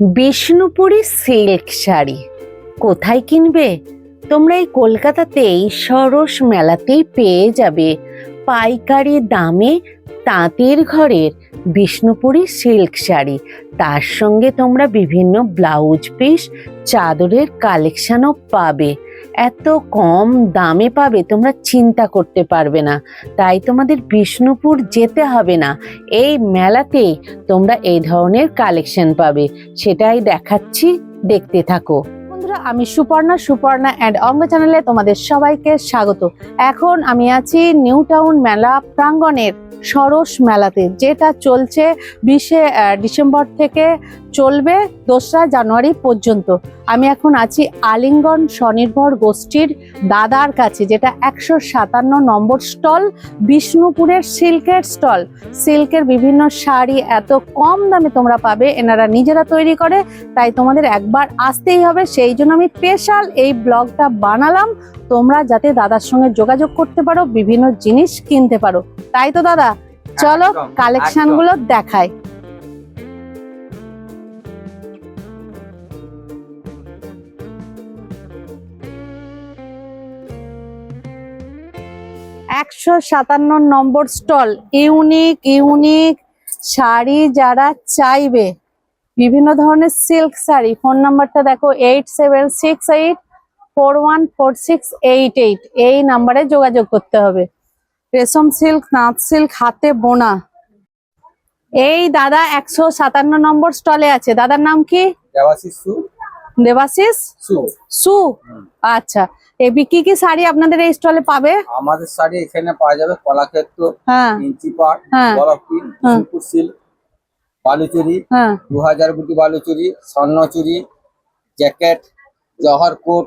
Bishnupuri silk sari. কোথায় কিনবে? তোমরা এই কলকাতাতেই সরস মেলাতেই পেয়ে যাবে। পাইকারি দামে তাঁতের ঘরের বিষ্ণুপুরী সিল্ক শাড়ি। তার সঙ্গে তোমরা বিভিন্ন ব্লাউজ পিস, চাদরের কালেকশনও পাবে। এত কম দামে পাবে তোমরা চিন্তা করতে পারবে না। তাই তোমাদের বিষ্ণুপুর যেতে হবে না। এই মেলাতেই তোমরা এই ধরনের কালেকশন পাবে। সেটাই দেখাচ্ছি, দেখতে থাকো। বন্ধুরা, আমি সুপর্ণা সুপর্ণা অ্যান্ড অঙ্গ চ্যানেলে তোমাদের সবাইকে স্বাগত। এখন আমি আছি নিউ টাউন মেলা প্রাঙ্গণের সরস মেলাতে, যেটা চলছে বিশে ডিসেম্বর থেকে চলবে দোসরা জানুয়ারি পর্যন্ত। আমি এখন আছি আলিঙ্গন স্বনির্ভর গোষ্ঠীর দাদার কাছে যেটা একশো সাতান্ন নম্বর স্টল বিষ্ণুপুরের সিল্কের স্টল। সিল্কের বিভিন্ন শাড়ি এত কম দামে তোমরা পাবে এনারা নিজেরা তৈরি করে তাই তোমাদের একবার আসতেই হবে। সেই জন্য আমি স্পেশাল এই ব্লগটা বানালাম। তোমরা যাতে দাদার সঙ্গে যোগাযোগ করতে পারো বিভিন্ন জিনিস কিনতে পারো। তাই তো দাদা? চলো একদম, কালেকশন একশো সাতান্ন number stall. Unique unique sari যারা চাইবে, বিভিন্ন ধরনের সিল্ক শাড়ি। ফোন নাম্বারটা দেখো, eight seven six eight four one four six eight eight. এই নাম্বারে যোগাযোগ করতে হবে। রেশম সিল্ক নাথ সিল্ক, হাতে বোনা। এই দাদা একশো সাতান্ন নম্বর স্টলে আছে। দাদার নাম কি? দেবাশিস? সু। সু? আচ্ছা। এবি কি কি শাড়ি আপনাদের এই স্টলে পাবে? আমাদের শাড়ি এখানে পাওয়া যাবে কলাক্ষেত্র হ্যাঁ। ইঞ্চি পাট হ্যাঁ। হ্যাঁ। সিল্ক বালুচুরি দু হাজার বুটি বালুচুরি স্বর্ণচুরি জ্যাকেট জহর কোট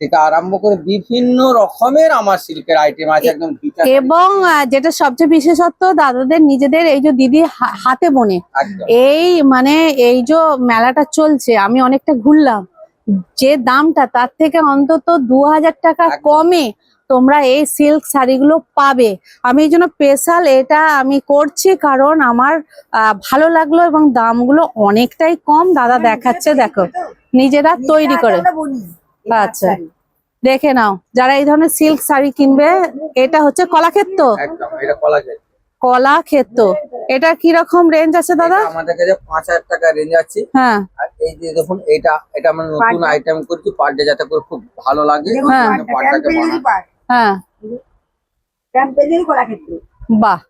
থেকে আরম্ভ করে বিভিন্ন রকমের আমার সিল্কের আইটেম আছে একদম এবং যেটা সবচেয়ে বিশেষত্ব দাদাদের নিজেদের এই যে দিদি হাতে বোনে এই মানে এই যে মেলাটা চলছে আমি অনেকটা ঘুরলাম। যে দামটা তার থেকে অন্তত দু হাজার টাকা কমে তোমরা এই সিল্ক শাড়িগুলো পাবে। আমি এই জন্য স্পেশাল এটা আমি করছি কারণ আমার আহ, ভালো লাগল এবং দামগুলো অনেকটাই কম। দাদা দেখাচ্ছে দেখো। নিজেরা তৈরি করে। আচ্ছা। দেখে নাও যারা এই ধরনের সিল্ক শাড়ি কিনবে এটা হচ্ছে কলাক্ষেত্র। একদম এটা কলাক্ষেত্র। কলাক্ষেত্র। এটা কীরকম রেঞ্জ আছে দাদা? আমাদের কাছে পাঁচ হাজার টাকা রেঞ্জ আছে। হ্যাঁ। আর এই যে দেখুন এটা এটা আমরা নতুন আইটেম করছি পার ডে যাতে করে খুব ভালো লাগে। হ্যাঁ। হ্যাঁ। বাহ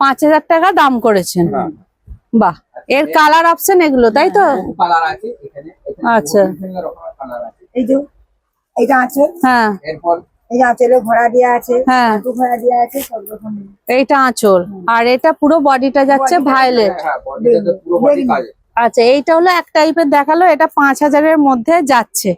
পাঁচ হাজার টাকা দাম করেছেন। হ্যাঁ। বাহ এর কালার অপশন এগুলো তাই তো? কালার আছে এখানে এখানে আচ্ছা। এই যে এইটা আছে হ্যাঁ। এরপর এই যে আঁচলে ঘোড়া দেওয়া আছে হ্যাঁ। ঘোড়া দেওয়া আছে সব রকম। এইটা আঁচল। আর এটা পুরো বডিটা যাচ্ছে ভায়োলেট হ্যাঁ কাজ। আচ্ছা এইটা হলো এক টাইপের দেখাল এটা পাঁচ হাজারের মধ্যে যাচ্ছে।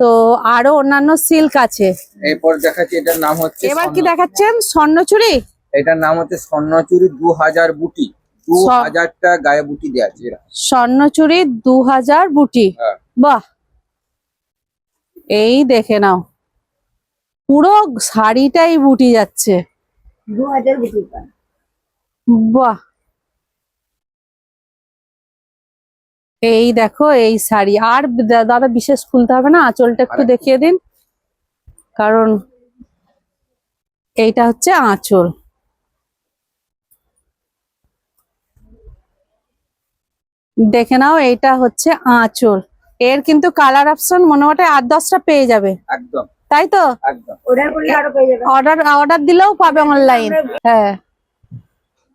তো আরও অন্যান্য সিল্ক আছে। এরপর দেখাচ্ছি এটার নাম হচ্ছে এবার কি দেখাচ্ছেন? স্বর্ণচুরি? এটার নাম হচ্ছে স্বর্ণচুরি দু হাজার বুটি। দু হাজারটা গায়ে বুটি দেওয়া আছে। স্বর্ণচুরি দু হাজার বুটি। হ্যাঁ। বাহ! এই দেখে নাও। পুরো শাড়িটাই বুটি যাচ্ছে। বাহ! এই দেখো এই শাড়ি। আর দাদা বিশেষ খুলতে হবে না আঁচলটা একটু দেখিয়ে দিন। কারণ এইটা হচ্ছে আঁচল। দেখে নাও এইটা হচ্ছে আঁচল। এর কিন্তু কালার অপশন মনে হয় আট দশটা পেয়ে যাবে। একদম। তাই তো? অর্ডার করলে আরও পেয়ে যাবে। অর্ডার অর্ডার দিলেও পাবে অনলাইন হ্যাঁ।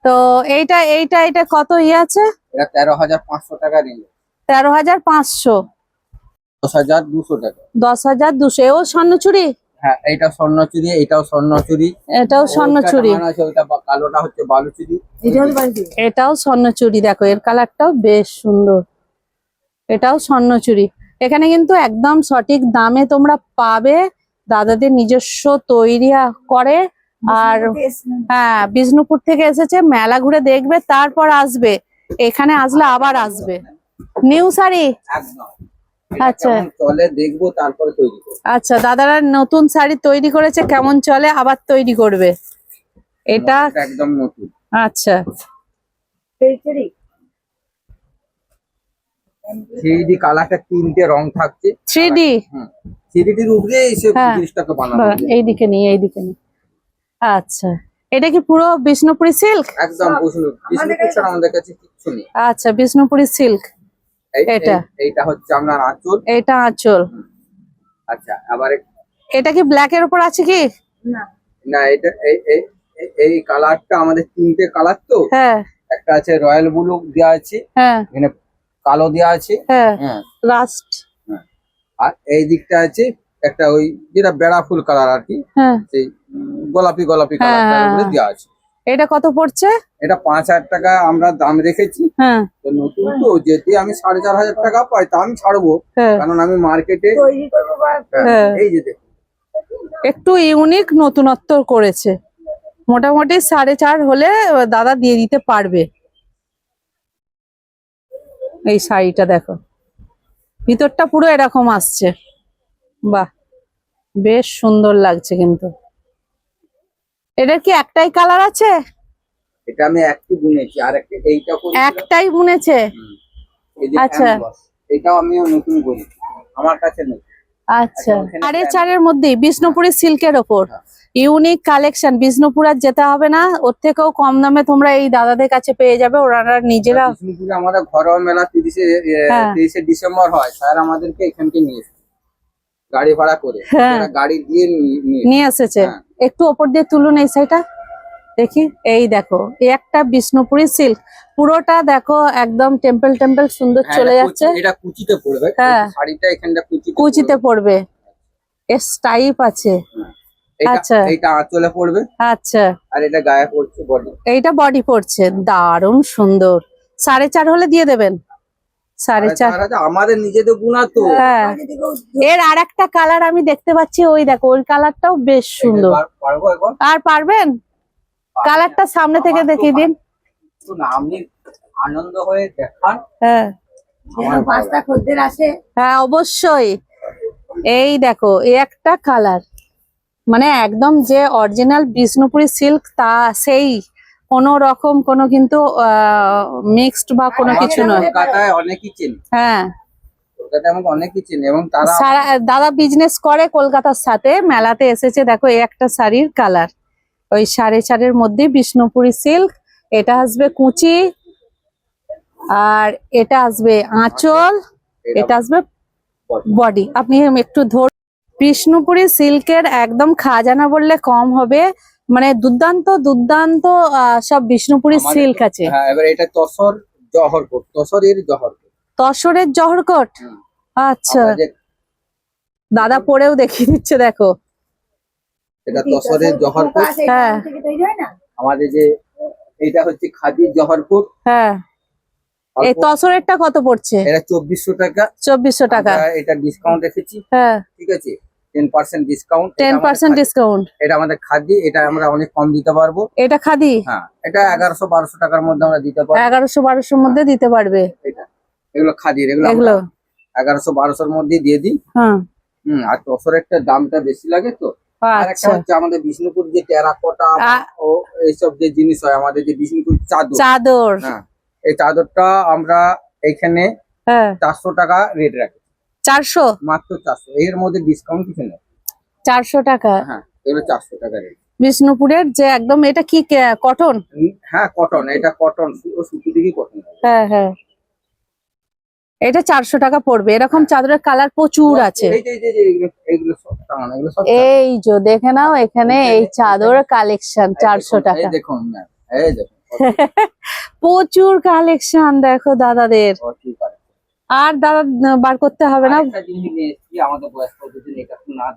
তো এইটা এইটা এটা কত ইয়ে আছে? তেরো হাজার পাঁচশো টাকা তেরো হাজার পাঁচশো। দশ হাজার দুশো টাকা। দশ হাজার দুশো। এও স্বর্ণচুরি হ্যাঁ এইটা স্বর্ণচুরি এটাও স্বর্ণচুরি এটাও স্বর্ণচুরি কালোটা হচ্ছে বালুচুরি এটা এটাও স্বর্ণচুরি দেখো এর কালারটাও বেশ সুন্দর। এটাও স্বর্ণচুরি। এখানে কিন্তু একদম সঠিক দামে তোমরা পাবে দাদাদের নিজস্ব তৈরি করে আর হ্যাঁ বিষ্ণুপুর থেকে এসেছে মেলা ঘুরে দেখবে তারপর আসবে। এখানে আসলে আবার আসবে। নিউ শাড়ি? আচ্ছা। চলে দেখব তারপরে তৈরি আচ্ছা দাদারা নতুন শাড়ি তৈরি করেছে কেমন চলে আবার তৈরি করবে। এটা এটা একদম নতুন। আচ্ছা। পেইচুরি থ্রি কালারটা তিনটে রং থাকছে। থ্রি ডি থ্রি উপরে এসে হ্যাঁ। জিনিসটাকে বানানো। এইদিকে নিয়ে এইদিকে নিয়ে। আচ্ছা। এটা কি পুরো বিষ্ণুপুরি সিল্ক? একদম বিষ্ণুপুর ছাড়া আমাদের কাছে কিচ্ছু নেই। আচ্ছা বিষ্ণুপুরি সিল্ক। এটা। এইটা হচ্ছে আপনার আঁচল। এটা আঁচল। আচ্ছা আবার এটা কি ব্ল্যাক এর উপর আছে কি? না। না এটা এই এই এই- এই কালারটা আমাদের তিনটে কালার তো। হ্যাঁ। একটা আছে রয়্যাল ব্লু দেওয়া আছে। হ্যাঁ। এখানে কালো দেওয়া আছে। হ্যাঁ হ্যাঁ। লাস্ট আর এই দিকটা আছে একটা ওই যেটা বেড়া ফুল কালার আর কি হ্যাঁ। সেই গোলাপি গোলাপি হ্যাঁ, কালার হ্যাঁ, দেওয়া আছে। এটা কত পড়ছে? এটা পাঁচ হাজার টাকা আমরা দাম রেখেছি। হ্যাঁ। তো নতুন তো যদি আমি সাড়ে চার হাজার টাকা পাই তা আমি ছাড়বো। হ্যাঁ। কারণ আমি মার্কেটে হ্যাঁ। এই যে একটু ইউনিক নতুনত্ব করেছে। মোটামুটি সাড়ে চার হলে দাদা দিয়ে দিতে পারবে। এই শাড়িটা দেখো। ভিতরটা পুরো এরকম আসছে। বাহ বেশ সুন্দর লাগছে কিন্তু। এটার কি একটাই কালার আছে? এটা আমি একটু বুনেছি আর একটা এইটা। একটাই বুনেছে? আচ্ছা। এটাও আমিও নতুন করি আমার কাছে নেই আচ্ছা। ওখানে সাড়ে ব্যাগ- চারের মধ্যেই বিষ্ণুপুরি সিল্কের ওপর। ইউনিক কালেকশন বিষ্ণুপুর আর যেতে হবে না ওর থেকেও কম দামে তোমরা এই দাদাদের কাছে পেয়ে যাবে ওনারা নিজেরা বিষ্ণুপুরে আমাদের ঘরোয়া মেলা তিরিশে হ্যাঁ। তিরিশে ডিসেম্বর হয় স্যার আমাদেরকে এখানকে নিয়ে গাড়ি ভাড়া করে। হ্যাঁ। গাড়ি দিয়ে নিয়ে- এসেছে। হ্যাঁ। একটু ওপর দিয়ে তুলুন এই সাইডটা। দেখি এই দেখো এই একটা বিষ্ণুপুরি সিল্ক পুরোটা দেখো একদম টেম্পল টেম্পল সুন্দর হ্যাঁ, চলে যাচ্ছে। এটা কুচিতে পড়বে হ্যাঁ। শাড়িটা এখানটা কুচিতে কুচিতে পড়বে। এস টাইপ আছে। আচ্ছা। এটা আঁচলে পড়বে। আচ্ছা। আর এটা গায়ে পড়ছে বডি এইটা বডি পড়ছে। দারুণ সুন্দর। সাড়ে চার হলে দিয়ে দেবেন। সাড়ে চার। আমাদের নিজেদের গুণা তো। হ্যাঁ। এর আর একটা কালার আমি দেখতে পাচ্ছি ওই দেখো ওই কালারটাও বেশ সুন্দর। আর পারবেন? কালারটা সামনে থেকে দেখিয়ে দিন। আনন্দ হয়ে দেখান। হ্যাঁ। পাঁচটা খদ্দের আসে হ্যাঁ অবশ্যই। এই দেখো এই একটা কালার। মানে একদম যে অরিজিনাল বিষ্ণুপুরি সিল্ক তা সেই কোনো রকম কোনো কিন্তু মিক্সড বা কোনো কিছু নয়। হ্যাঁ। কলকাতায় আমাকে অনেকই চেনে এবং তারা সারা দাদা বিজনেস করে কলকাতার সাথে মেলাতে এসেছে। দেখো এই একটা শাড়ির কালার। ওই সাড়ে চারের মধ্যে বিষ্ণুপুরি সিল্ক এটা আসবে কুচি আর এটা আসবে আঁচল এটা আসবে বডি। আপনি একটু ধর বিষ্ণুপুরি সিল্কের একদম খাজানা বললে কম হবে। মানে দুর্দান্ত দুর্দান্ত আহ, সব বিষ্ণুপুরি সিল্ক আছে। হ্যাঁ এবার এটা তসর জহরকোট তসরের জহরকোট। তসরের জহরকট? আচ্ছা। দাদা পরেও দেখিয়ে দিচ্ছে দেখো। এটা তসরের এটা হ্যাঁ। হয় আমাদের যে এটা হচ্ছে খাদির জহরকোট হ্যাঁ। এই তসরেরটা কত পড়ছে? এটা চব্বিশশো টাকা। চব্বিশশো টাকা। এটা ডিসকাউন্ট রেখেছি। হ্যাঁ। ঠিক আছে? Ten percent discount ten percent discount এটা আমাদের খাদি। এটা আমরা অনেক কম দিতে পারব। এটা খাদি? হ্যাঁ। এটা এগারোশো বারোশো টাকার মধ্যে আমরা দিতে পারব। এগারোশো বারোশোর মধ্যে দিতে পারবে। এটা। এগুলো খাদির। এগুলো এগুলো। এগারোশো বারোশোর মধ্যে দিয়ে দিই। হ্যাঁ। হম আর তসরের দামটা বেশি লাগে তো। আচ্ছা। আমাদের বিষ্ণুপুর যে টেরাকোটা ও এইসব যে জিনিস হয় আমাদের যে বিষ্ণুপুর চাদর। চাদর। হ্যাঁ এই চাদরটা আমরা এখানে হ্যাঁ। চারশো টাকা রেট রাখি। চারশো? মাত্র চারশো। এর মধ্যে ডিসকাউন্ট কিছু নেই। চারশো টাকা? হ্যাঁ এগুলো চারশো টাকা রেট বিষ্ণুপুরের যে একদম এটা কি কটন? হ্যাঁ কটন। এটা কটন। সুতি কটন হ্যাঁ হ্যাঁ। এটা চারশো টাকা পড়বে। এরকম চাদরের কালার প্রচুর আছে। এই যে এই যে দেখে নাও এখানে এই চাদর কালেকশন চারশো টাকা। দেখুন প্রচুর। কালেকশন দেখো দাদাদের। আর দাদা বার করতে হবে না? আমাদের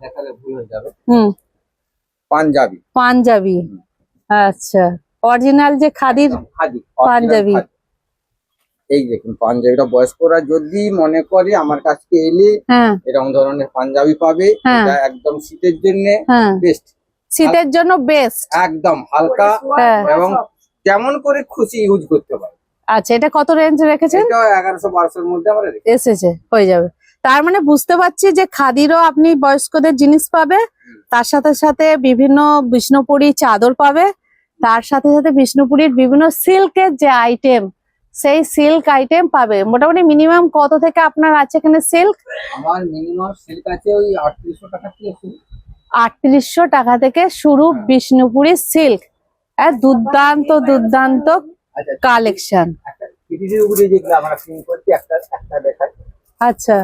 দেখালে ভুল হয়ে যাবে। হুম। পাঞ্জাবি। পাঞ্জাবি। আচ্ছা। অরিজিনাল যে খাদির? পাঞ্জাবি। এই দেখুন পাঞ্জাবিটা বয়স্করা যদি মনে করে আমার কাছে এলে হ্যাঁ। এরকম ধরনের পাঞ্জাবি পাবে হ্যাঁ। এটা একদম শীতের জন্য হ্যাঁ। বেস্ট শীতের জন্য বেস্ট একদম হালকা হ্যাঁ। এবং যেমন করে খুশি ইউজ করতে পারে। আচ্ছা এটা কত রেঞ্জ রেখেছেন? এটা মধ্যে আমরা এসেছে হয়ে যাবে। তার মানে বুঝতে পারছি যে খাদিরও আপনি বয়স্কদের জিনিস পাবে তার সাথে সাথে বিভিন্ন বিষ্ণুপুরি চাদর পাবে তার সাথে সাথে বিষ্ণুপুরীর বিভিন্ন সিল্কের যে আইটেম সেই সিল্ক আইটেম পাবে। মোটামুটি মিনিমাম কত থেকে আপনার আছে এখানে সিল্ক আমার মিনিমাম সিল্ক আছে ওই আটত্রিশশো টাকা থেকে শুরু। আটত্রিশশো টাকা থেকে শুরু বিষ্ণুপুরি সিল্ক দুর্দান্ত দুর্দান্ত আচ্ছা কালেকশন আচ্ছা।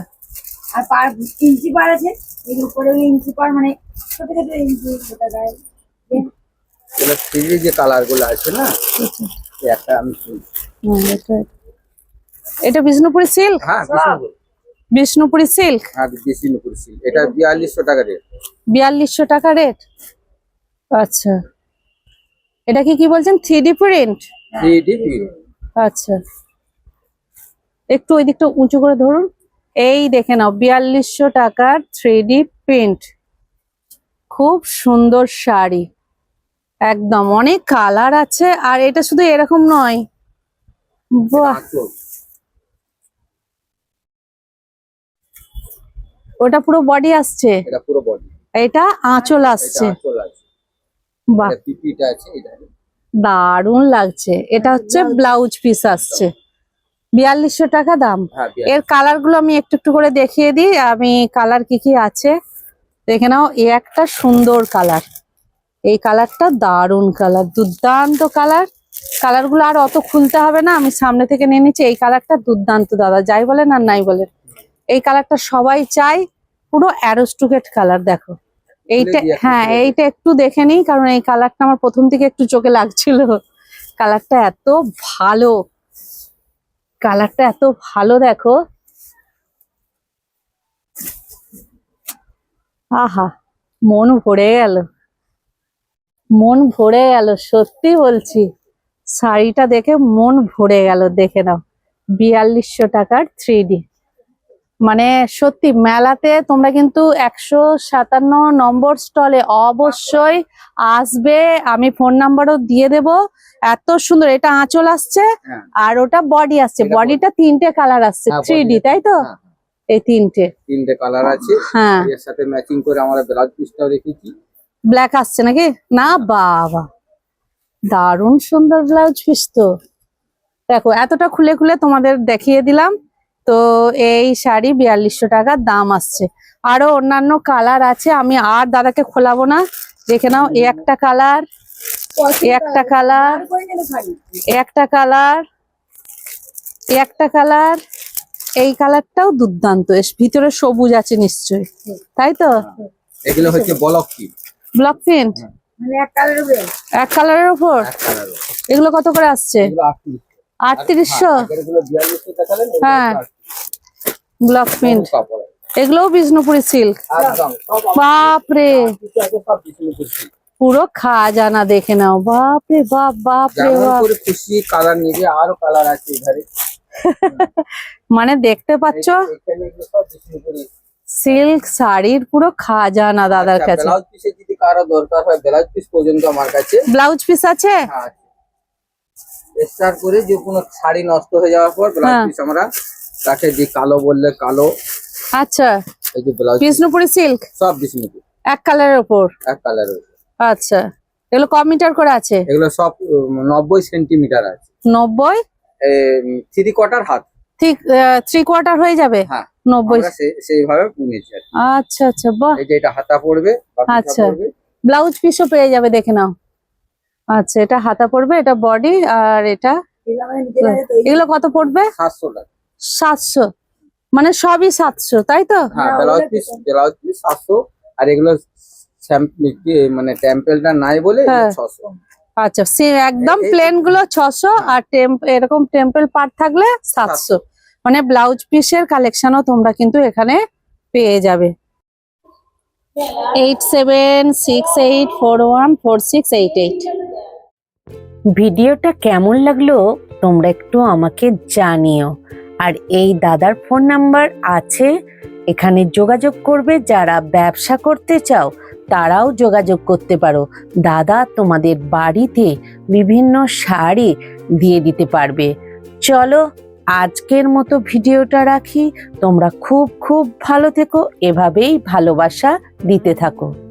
আর পার ইঞ্চি পার আছে? এর উপরে ওই ইঞ্চি পার মানে ছোট ছোট ইঞ্চি যেটা দেয়। এবার থ্রিডি যে কালারগুলো আছে না একটা আমি এটা- বিষ্ণুপুরি সিল্ক হ্যাঁ বিষ্ণুপুর। সিল্ক হ্যাঁ বিষ্ণুপুর সিল্ক এটা বিয়াল্লিশশো টাকা রেট বিয়াল্লিশশো টাকা রেট আচ্ছা। এটা কি কি বলছেন? Three D print three D print আচ্ছা। একটু ওই দিকটা উঁচু করে ধরুন। এই দেখে নাও বিয়াল্লিশশো টাকার থ্রি ডি প্রিন্ট খুব সুন্দর শাড়ি। একদম অনেক কালার আছে আর এটা শুধু এরকম নয়। ওটা পুরো বডি আসছে? এটা পুরো বডি এটা আঁচল আসছে। আঁচল আছে বাহ। পিপিটা আছে এটা দারুণ লাগছে। এটা হচ্ছে ব্লাউজ পিস আসছে। বিয়াল্লিশশো টাকা দাম। হ্যাঁ এর কালারগুলো আমি একটু একটু করে দেখিয়ে দিই। আমি কালার কি কি আছে? দেখে নাও এ একটা সুন্দর কালার এই কালারটা দারুণ কালার দুর্দান্ত কালার কালারগুলো আর অত খুলতে হবে না আমি সামনে থেকে নিয়ে নিচ্ছি। এই কালারটা দুর্দান্ত দাদা যাই বলেন আর নাই বলেন। এই কালারটা সবাই চাই পুরো অ্যারোস্টুকেট কালার দেখো। এইটা হ্যাঁ এইটা একটু দেখে নিই কারণ এই কালারটা আমার প্রথম থেকে একটু চোখে লাগছিল। কালারটা এত ভালো কালারটা এত ভালো দেখো। আহা মন ভরে গেল। মন ভরে গেল সত্যি বলছি। শাড়িটা দেখে মন ভরে গেল দেখে নাও। বিয়াল্লিশশো টাকার থ্রি মানে সত্যি মেলাতে তোমরা কিন্তু একশো সাতান্ন নম্বর স্টলে অবশ্যই আসবে। আমি ফোন নাম্বারও দিয়ে দেব। এত সুন্দর এটা আঁচল আসছে হ্যাঁ। আর ওটা বডি আসছে। বডিটা তিনটে কালার আসছে হ্যাঁ, থ্রি ডি তাই তো? হ্যাঁ, এই তিনটে। তিনটে কালার আছে। হ্যাঁ। এর সাথে ম্যাচিং করে আমরা ব্লাউজ পিসটাও রেখেছি ব্ল্যাক আসছে নাকি? না বাবা। দারুণ সুন্দর ব্লাউজ পিস তো। দেখো এতটা খুলে খুলে তোমাদের দেখিয়ে দিলাম। তো এই শাড়ি বিয়াল্লিশশো টাকার দাম আসছে। আরও অন্যান্য কালার আছে আমি আর দাদাকে খোলাবো না। দেখে নাও এই একটা কালার একটা কালার একটা কালার একটা কালার। এই কালারটাও দুর্দান্ত এর ভিতরে সবুজ আছে নিশ্চয়ই। তাই তো? এগুলো হচ্ছে বলক কি ব্লক প্রিন্ট এক কালার উপরে? এক কালারের উপর? এগুলো কত করে আসছে? আটত্রিশশো। এগুলো হ্যাঁ। ব্লক প্রিন্ট এগুলোও বিষ্ণুপুরি সিল্ক বাপরে। পুরো খাজানা দেখে নাও। বাপরে বাপ বাপরে বাপ। করে খুশি কালার নিবে আরও কালার আছে এধারে। মানে দেখতে পাচ্ছ? সিল্ক শাড়ির পুরো খাজানা দাদার কাছে। ব্লাউজ পিসে যদি কারও দরকার হয় ব্লাউজ পিস পর্যন্ত আমার কাছে। ব্লাউজ পিস আছে? হ্যাঁ স্টার করে যে কোনো শাড়ি নষ্ট হয়ে যাওয়ার পর ব্লাউজ হ্যাঁ। পিস আমরা তাকে যে কালো বললে কালো। আচ্ছা। এই যে ব্লাউজ বিষ্ণুপুরি সিল্ক সব বিষ্ণুপুর এক কালারের উপর এক কালারের আচ্ছা। এগুলো ক মিটার করে আছে? এগুলো সব নব্বই সেন্টিমিটার আছে। নব্বই? থ্রি কোয়ার্টার হাত। ঠিক থ্রি কোয়ার্টার হয়ে যাবে? হ্যাঁ নব্বই। সেইভাবে বুনেছি আচ্ছা আচ্ছা বাহ। এটা হাতা পড়বে আচ্ছা। ব্লাউজ পিসও পেয়ে যাবে দেখে নাও। আচ্ছা এটা হাতা পড়বে এটা বডি আর এটা এগুলো কত পড়বে? সাতশো টাকা। সাতশো। মানে সবই সাতশো তাই তো? হ্যাঁ ব্লাউজ পিস ব্লাউজ পিস সাতশো আর এগুলো মানে টেম্পেলটা নাই বলে হ্যাঁ। ছশো। আচ্ছা একদম প্লেনগুলো ছশো আর টেম্প এরকম টেম্পেল পার্ট থাকলে সাতশো। মানে ব্লাউজ পিসের কালেকশনও তোমরা কিন্তু এখানে পেয়ে যাবে। Eight seven six eight four one four six eight eight ভিডিওটা কেমন লাগল তোমরা একটু আমাকে জানিও। আর এই দাদার ফোন নাম্বার আছে, এখানে যোগাযোগ করবে, যারা ব্যবসা করতে চাও তারাও যোগাযোগ করতে পারো। দাদা তোমাদের বাড়িতে বিভিন্ন শাড়ি দিয়ে দিতে পারবে। চলো আজকের মতো ভিডিওটা রাখি। তোমরা খুব খুব ভালো থেকো। এভাবেই ভালোবাসা দিতে থাকো।